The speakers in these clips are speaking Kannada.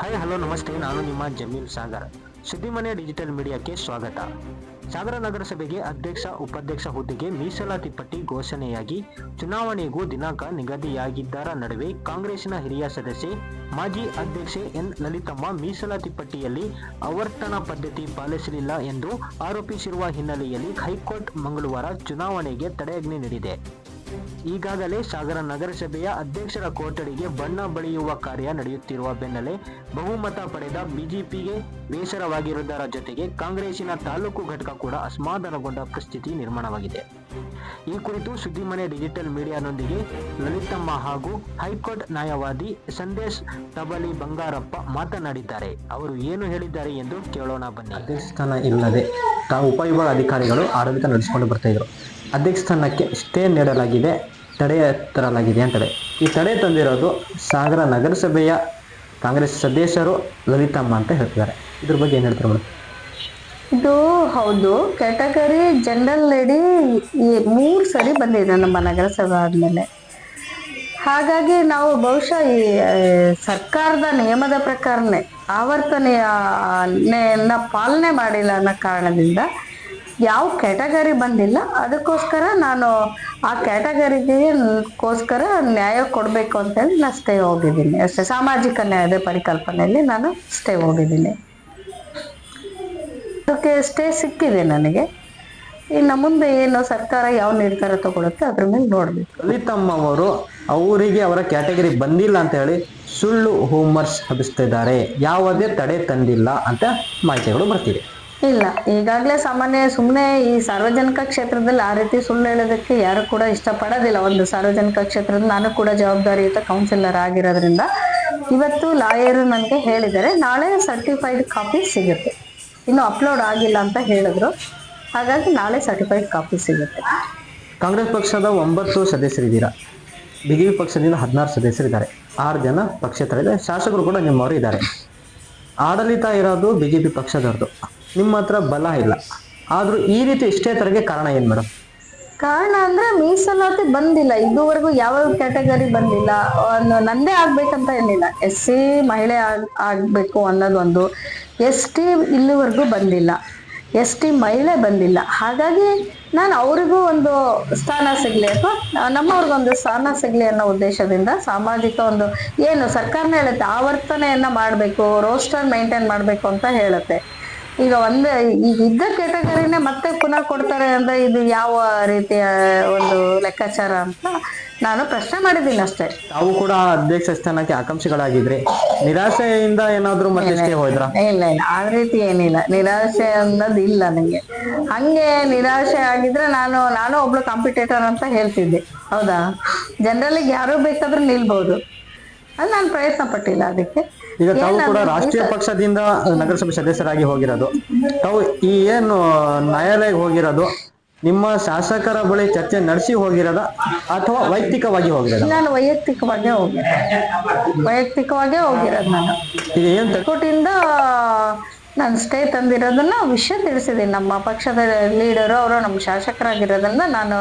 ಹಾಯ್ ಹಲೋ ನಮಸ್ತೆ. ನಾನು ನಿಮ್ಮ ಜಮೀಲ್ ಸಾಗರ್. ಸುದ್ದಿಮನೆ ಡಿಜಿಟಲ್ ಮೀಡಿಯಾಕ್ಕೆ ಸ್ವಾಗತ. ಸಾಗರ ನಗರಸಭೆಗೆ ಅಧ್ಯಕ್ಷ, ಉಪಾಧ್ಯಕ್ಷ ಹುದ್ದೆಗೆ ಮೀಸಲಾತಿ ಪಟ್ಟಿ ಘೋಷಣೆಯಾಗಿ ಚುನಾವಣೆಗೂ ದಿನಾಂಕ ನಿಗದಿಯಾಗಿದ್ದರ ನಡುವೆ ಕಾಂಗ್ರೆಸ್ನ ಹಿರಿಯ ಸದಸ್ಯೆ, ಮಾಜಿ ಅಧ್ಯಕ್ಷೆ ಎನ್. ಲಲಿತಮ್ಮ ಮೀಸಲಾತಿ ಪಟ್ಟಿಯಲ್ಲಿ ಆವರ್ತನ ಪದ್ಧತಿ ಪಾಲಿಸಲಿಲ್ಲ ಎಂದು ಆರೋಪಿಸಿರುವ ಹಿನ್ನೆಲೆಯಲ್ಲಿ ಹೈಕೋರ್ಟ್ ಮಂಗಳವಾರ ಚುನಾವಣೆಗೆ ತಡೆಯಾಜ್ಞೆ ನೀಡಿದೆ. ಈಗಾಗಲೇ ಸಾಗರ ನಗರಸಭೆಯ ಅಧ್ಯಕ್ಷರ ಕೊಠಡಿಗೆ ಬಣ್ಣ ಬಳಿಯುವ ಕಾರ್ಯ ನಡೆಯುತ್ತಿರುವ ಬೆನ್ನಲ್ಲೇ ಬಹುಮತ ಪಡೆದ ಬಿಜೆಪಿಗೆ ಬೇಸರವಾಗಿರುವುದರ ಜೊತೆಗೆ ಕಾಂಗ್ರೆಸ್ಸಿನ ತಾಲೂಕು ಘಟಕ ಕೂಡ ಅಸಮಾಧಾನಗೊಂಡ ಪರಿಸ್ಥಿತಿ ನಿರ್ಮಾಣವಾಗಿದೆ. ಈ ಕುರಿತು ಸುದ್ದಿಮನೆ ಡಿಜಿಟಲ್ ಮೀಡಿಯಾನೊಂದಿಗೆ ಲಲಿತಮ್ಮ ಹಾಗೂ ಹೈಕೋರ್ಟ್ ನ್ಯಾಯವಾದಿ ಸಂದೇಶ್ ತಬಲಿ ಬಂಗಾರಪ್ಪ ಮಾತನಾಡಿದ್ದಾರೆ. ಅವರು ಏನು ಹೇಳಿದ್ದಾರೆ ಎಂದು ಕೇಳೋಣ ಬನ್ನಿ. ಅಧ್ಯಕ್ಷ ಸ್ಥಾನ ಇಲ್ಲದೆ ಉಪವಿಭಾಗ ಅಧಿಕಾರಿಗಳು ಆಡಳಿತ ನಡೆಸಿಕೊಂಡು ಬರ್ತಾ ಇದ್ರು. ಅಧ್ಯಕ್ಷ ಸ್ಥಾನಕ್ಕೆ ಸ್ಟೇ ನೀಡಲಾಗಿದೆ, ತಡೆ ತರಲಾಗಿದೆ ಅಂತೇಳಿ. ಈ ತಡೆ ತಂದಿರೋದು ಸಾಗರ ನಗರಸಭೆಯ ಕಾಂಗ್ರೆಸ್ ಸದಸ್ಯರು ಲಲಿತಮ್ಮ ಅಂತ ಹೇಳ್ತಿದ್ದಾರೆ. ಇದ್ರ ಬಗ್ಗೆ ಏನು ಹೇಳ್ತಾರೆ ಮೇಡಮ್ ಇದು ಹೌದು, ಕ್ಯಾಟಗರಿ ಜನರಲ್ ಲೇಡಿ ಮೂರು ಸರಿ ಬಂದಿದೆ ನಮ್ಮ ನಗರಸಭೆ ಆದಮೇಲೆ. ಹಾಗಾಗಿ ನಾವು ಬಹುಶಃ ಈ ಸರ್ಕಾರದ ನಿಯಮದ ಪ್ರಕಾರನೇ ಆವರ್ತನೆಯನ್ನ ಪಾಲನೆ ಮಾಡಿಲ್ಲ ಅನ್ನೋ ಕಾರಣದಿಂದ ಯಾವ ಕ್ಯಾಟಗರಿ ಬಂದಿಲ್ಲ. ಅದಕ್ಕೋಸ್ಕರ ನಾನು ಆ ಕ್ಯಾಟಗರಿಗೋಸ್ಕರ ನ್ಯಾಯ ಕೊಡಬೇಕು ಅಂತೇಳಿ ನಾನು ಸ್ಟೇ ಹೋಗಿದ್ದೀನಿ. ಅಷ್ಟೇ, ಸಾಮಾಜಿಕ ನ್ಯಾಯದ ಪರಿಕಲ್ಪನೆಯಲ್ಲಿ ನಾನು ಸ್ಟೇ ಹೋಗಿದ್ದೀನಿ. ಅದಕ್ಕೆ ಸ್ಟೇ ಸಿಕ್ಕಿದೆ ನನಗೆ. ಇನ್ನು ಮುಂದೆ ಏನು ಸರ್ಕಾರ ಯಾವ ನಿರ್ಧಾರ ತಗೊಳುತ್ತೆ ಅದ್ರ ಮೇಲೆ ನೋಡಬೇಕು. ಲಲಿತಮ್ಮ ಅವರು ಅವರಿಗೆ ಅವರ ಕ್ಯಾಟಗರಿ ಬಂದಿಲ್ಲ ಅಂತ ಹೇಳಿ ಸುಳ್ಳು ಹೋಮ್ವರ್ಕ್ಸ್ ಹಬ್ಬಿಸ್ತಿದ್ದಾರೆ. ಯಾವುದೇ ತಡೆ ತಂದಿಲ್ಲ ಅಂತ ಮಾಹಿತಿಗಳು ಬರ್ತಿದೆ ಇಲ್ಲ, ಈಗಾಗಲೇ ಸಾಮಾನ್ಯ ಸುಮ್ಮನೆ ಈ ಸಾರ್ವಜನಿಕ ಕ್ಷೇತ್ರದಲ್ಲಿ ಆ ರೀತಿ ಸುಳ್ಳು ಹೇಳೋದಕ್ಕೆ ಯಾರು ಕೂಡ ಇಷ್ಟಪಡೋದಿಲ್ಲ. ಒಂದು ಸಾರ್ವಜನಿಕ ಕ್ಷೇತ್ರದ ನಾನು ಕೂಡ ಜವಾಬ್ದಾರಿಯುತ ಕೌನ್ಸಿಲರ್ ಆಗಿರೋದ್ರಿಂದ. ಇವತ್ತು ಲಾಯರು ನನಗೆ ಹೇಳಿದ್ದಾರೆ, ನಾಳೆ ಸರ್ಟಿಫೈಡ್ ಕಾಪಿ ಸಿಗುತ್ತೆ. ಇನ್ನು ಅಪ್ಲೋಡ್ ಆಗಿಲ್ಲ ಅಂತ ಹೇಳಿದ್ರು. ಹಾಗಾಗಿ ನಾಳೆ ಸರ್ಟಿಫೈಡ್ ಕಾಪಿ ಸಿಗುತ್ತೆ. ಕಾಂಗ್ರೆಸ್ ಪಕ್ಷದ ಒಂಬತ್ತು ಸದಸ್ಯರಿದ್ದೀರಾ? ಬಿಜೆಪಿ ಪಕ್ಷದಿಂದ ಹದಿನಾರು ಸದಸ್ಯರಿದ್ದಾರೆ. ಆರು ಜನ ಪಕ್ಷೇತರಿದೆ ಶಾಸಕರು ಕೂಡ ನಿಮ್ಮವರು ಇದ್ದಾರೆ ಆಡಳಿತ ಇರೋದು ಬಿಜೆಪಿ ಪಕ್ಷದವ್ರದ್ದು. ನಿಮ್ಮ ಹತ್ರ ಬಲ ಇಲ್ಲ. ಆದರೂ ಈ ರೀತಿ ಇಷ್ಟೇ ತರಗೆ ಕಾರಣ ಏನು ಮೇಡಮ್ ಕಾರಣ ಅಂದ್ರೆ ಮೀಸಲಾತಿ ಬಂದಿಲ್ಲ. ಇದುವರೆಗೂ ಯಾವ ಕ್ಯಾಟಗರಿ ಬಂದಿಲ್ಲ. ನಂದೇ ಆಗ್ಬೇಕಂತ ಏನಿಲ್ಲ. ಎಸ್ ಸಿ ಮಹಿಳೆ ಆಗ್, ಆಗ್ಬೇಕು ಅನ್ನೋದೊಂದು ಎಸ್ ಟಿ ಇಲ್ಲಿವರೆಗೂ ಬಂದಿಲ್ಲ. ಎಸ್ ಟಿ ಮಹಿಳೆ ಬಂದಿಲ್ಲ. ಹಾಗಾಗಿ ನಾನು ಅವರಿಗೂ ಒಂದು ಸ್ಥಾನ ಸಿಗಲಿ ಅಥವಾ ನಮ್ಮವ್ರಿಗೊಂದು ಸ್ಥಾನ ಸಿಗಲಿ ಅನ್ನೋ ಉದ್ದೇಶದಿಂದ ಸಾಮಾಜಿಕ ಒಂದು ಏನು ಸರ್ಕಾರನೇ ಹೇಳುತ್ತೆ, ಆವರ್ತನೆಯನ್ನ ಮಾಡಬೇಕು ರೋಸ್ಟರ್ ಮೇಂಟೈನ್ ಮಾಡಬೇಕು ಅಂತ ಹೇಳುತ್ತೆ. ಈಗ ಒಂದೇ ಈಗ ಇದ್ದ ಕೆಟಗರಿನೇ ಮತ್ತೆ ಪುನಃ ಕೊಡ್ತಾರೆ ಅಂದ್ರೆ ಇದು ಯಾವ ರೀತಿಯ ಒಂದು ಲೆಕ್ಕಾಚಾರ ಅಂತ ನಾನು ಪ್ರಶ್ನೆ ಮಾಡಿದ್ದೀನಿ ಅಷ್ಟೇ. ತಾವು ಕೂಡ ಅಧ್ಯಕ್ಷ ಸ್ಥಾನಕ್ಕೆ ಆಕಾಂಕ್ಷಿಗಳಾಗಿದ್ರಿ. ನಿರಾಶೆಯಿಂದ ಏನಾದ್ರೂ ಮತ್ತೆ ಹೋದ್ರ ಇಲ್ಲ ಇಲ್ಲ ಆ ರೀತಿ ಏನಿಲ್ಲ. ನಿರಾಶೆ ಅನ್ನೋದು ಇಲ್ಲ ನನಗೆ. ಹಂಗೆ ನಿರಾಶೆ ಆಗಿದ್ರೆ ನಾನು ನಾನು ಒಬ್ಳು ಕಾಂಪಿಟೇಟರ್ ಅಂತ ಹೇಳ್ತಿದ್ದೆ. ಹೌದಾ? ಜನರಲಿ ಯಾರು ಬೇಕಾದ್ರೂ ನಿಲ್ಬಹುದು ಅದು ನಾನು ಪ್ರಯತ್ನ ಪಟ್ಟಿಲ್ಲ ಅದಕ್ಕೆ. ಈಗ ತಾವು ಕೂಡ ರಾಷ್ಟ್ರೀಯ ಪಕ್ಷದಿಂದ ನಗರಸಭೆ ಸದಸ್ಯರಾಗಿ ಹೋಗಿರೋದು. ತಾವು ಈ ಏನು ನ್ಯಾಯಾಲಯಕ್ಕೆ ಹೋಗಿರೋದು ನಿಮ್ಮ ಶಾಸಕರ ಬಳಿ ಚರ್ಚೆ ನಡೆಸಿ ಹೋಗಿರೋದ ಅಥವಾ ವೈಯಕ್ತಿಕವಾಗಿ ಹೋಗಿರೋದ? ನಾನು ವೈಯಕ್ತಿಕವಾಗೇ ಹೋಗಿರೋದು. ವೈಯಕ್ತಿಕವಾಗೇ ಹೋಗಿರೋದು ನಾನು. ಇದು ಏನ್ ತ- ಹೈಕೋರ್ಟಿಂದ ನಾನು ಸ್ಟೇ ತಂದಿರೋದನ್ನ ವಿಷಯ ತಿಳಿಸಿದ್ದೀನಿ ನಮ್ಮ ಪಕ್ಷದ ಲೀಡರು ಅವರು ನಮ್ಮ ಶಾಸಕರಾಗಿರೋದನ್ನ ನಾನು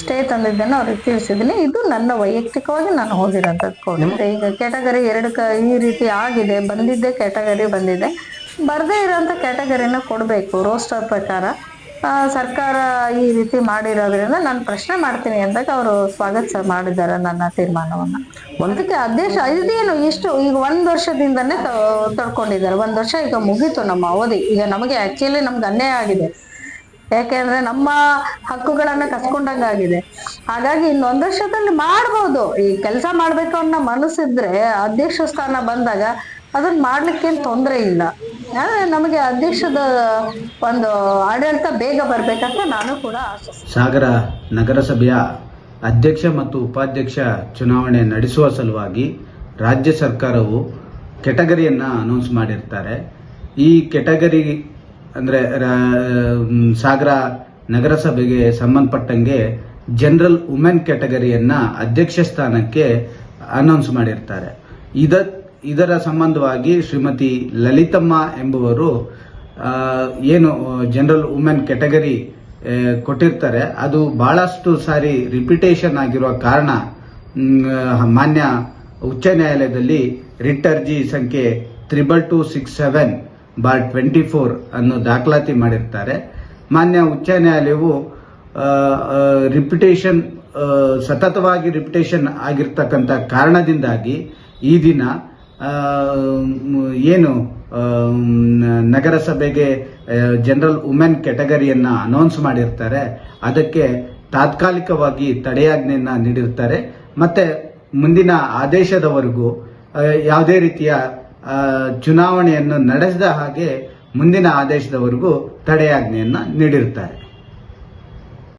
ಸ್ಟೇ ತಂದಿದ್ದನ್ನು ಅವ್ರಿಗೆ ತಿಳಿಸಿದ್ದೀನಿ. ಇದು ನನ್ನ ವೈಯಕ್ತಿಕವಾಗಿ ನಾನು ಹೋಗಿರೋಂಥದ್ದು ಈಗ ಕ್ಯಾಟಗರಿ ಎರಡು ಕ ಈ ರೀತಿ ಆಗಿದೆ ಬಂದಿದ್ದೆ ಕ್ಯಾಟಗರಿ ಬಂದಿದೆ. ಬರದೇ ಇರೋಂಥ ಕ್ಯಾಟಗರಿನ ಕೊಡಬೇಕು ರೋಸ್ಟರ್ ಪ್ರಕಾರ. ಸರ್ಕಾರ ಈ ರೀತಿ ಮಾಡಿರೋದ್ರಿಂದ ನಾನು ಪ್ರಶ್ನೆ ಮಾಡ್ತೀನಿ ಅಂದಾಗ ಅವರು ಸ್ವಾಗತ ಮಾಡಿದ್ದಾರೆ ನನ್ನ ತೀರ್ಮಾನವನ್ನು. ಅದಕ್ಕೆ ಅಧ್ಯಕ್ಷ ಇದೇನು ಇಷ್ಟು ಈಗ ಒಂದು ವರ್ಷದಿಂದನೇ ತಡ್ಕೊಂಡಿದ್ದಾರೆ. ಒಂದು ವರ್ಷ ಈಗ ಮುಗೀತು ನಮ್ಮ ಅವಧಿ. ಈಗ ನಮಗೆ ಆ್ಯಕ್ಚುಲಿ ನಮ್ಗೆ ಅನ್ಯಾಯ ಆಗಿದೆ. ಯಾಕೆಂದ್ರೆ ನಮ್ಮ ಹಕ್ಕುಗಳನ್ನ ಕಸ್ಕೊಂಡಂಗಾಗಿದೆ ಹಾಗಾಗಿ ಇನ್ನೊಂದು ವರ್ಷದಲ್ಲಿ ಮಾಡ್ಬೋದು. ಈ ಕೆಲಸ ಮಾಡ್ಬೇಕು ಅನ್ನೋ ಮನಸ್ಸಿದ್ರೆ ಅಧ್ಯಕ್ಷ ಸ್ಥಾನ ಬಂದಾಗ ಅದನ್ನ ಮಾಡ್ಲಿಕ್ಕೇನು ತೊಂದರೆ ಇಲ್ಲ. ನಮಗೆ ಅಧ್ಯಕ್ಷದ ಒಂದು ಆಡಳಿತ ಬೇಗ ಬರ್ಬೇಕಂತ ನಾನು ಕೂಡ ಸಾಗರ ನಗರಸಭೆಯ ಅಧ್ಯಕ್ಷ ಮತ್ತು ಉಪಾಧ್ಯಕ್ಷ ಚುನಾವಣೆ ನಡೆಸುವ ಸಲುವಾಗಿ ರಾಜ್ಯ ಸರ್ಕಾರವು ಕೆಟಗರಿಯನ್ನು ಅನೌನ್ಸ್ ಮಾಡಿರ್ತಾರೆ. ಈ ಕೆಟಗರಿ ಅಂದರೆ ಸಾಗರ ನಗರಸಭೆಗೆ ಸಂಬಂಧಪಟ್ಟಂಗೆ ಜನರಲ್ ವುಮೆನ್ ಕೆಟಗರಿಯನ್ನು ಅಧ್ಯಕ್ಷ ಸ್ಥಾನಕ್ಕೆ ಅನೌನ್ಸ್ ಮಾಡಿರ್ತಾರೆ. ಇದ ಇದರ ಸಂಬಂಧವಾಗಿ ಶ್ರೀಮತಿ ಲಲಿತಮ್ಮ ಎಂಬುವರು ಏನು ಜನರಲ್ ವುಮೆನ್ ಕೆಟಗರಿ ಕೊಟ್ಟಿರ್ತಾರೆ. ಅದು ಬಹಳಷ್ಟು ಸಾರಿ ರಿಪಿಟೇಷನ್ ಆಗಿರುವ ಕಾರಣ ಮಾನ್ಯ ಉಚ್ಚ ನ್ಯಾಯಾಲಯದಲ್ಲಿ ರಿಟ್ ಅರ್ಜಿ ಸಂಖ್ಯೆ triple two six seven bar twenty four ಅನ್ನು ದಾಖಲಾತಿ ಮಾಡಿರ್ತಾರೆ. ಮಾನ್ಯ ಉಚ್ಚ ನ್ಯಾಯಾಲಯವು ರಿಪಿಟೇಷನ್ ಸತತವಾಗಿ ರಿಪಿಟೇಷನ್ ಆಗಿರ್ತಕ್ಕಂಥ ಕಾರಣದಿಂದಾಗಿ ಈ ದಿನ ಏನು ನಗರಸಭೆಗೆ ಜನರಲ್ ವುಮೆನ್ ಕ್ಯಾಟಗರಿಯನ್ನ ಅನೌನ್ಸ್ ಮಾಡಿರ್ತಾರೆ. ಅದಕ್ಕೆ ತಾತ್ಕಾಲಿಕವಾಗಿ ತಡೆಯಾಜ್ಞೆಯನ್ನು ನೀಡಿರ್ತಾರೆ. ಮತ್ತೆ ಮುಂದಿನ ಆದೇಶದವರೆಗೂ ಯಾವುದೇ ರೀತಿಯ ಚುನಾವಣೆಯನ್ನು ನಡೆಸಿದ ಹಾಗೆ ಮುಂದಿನ ಆದೇಶದವರೆಗೂ ತಡೆಯಾಜ್ಞೆಯನ್ನು ನೀಡಿರ್ತಾರೆ.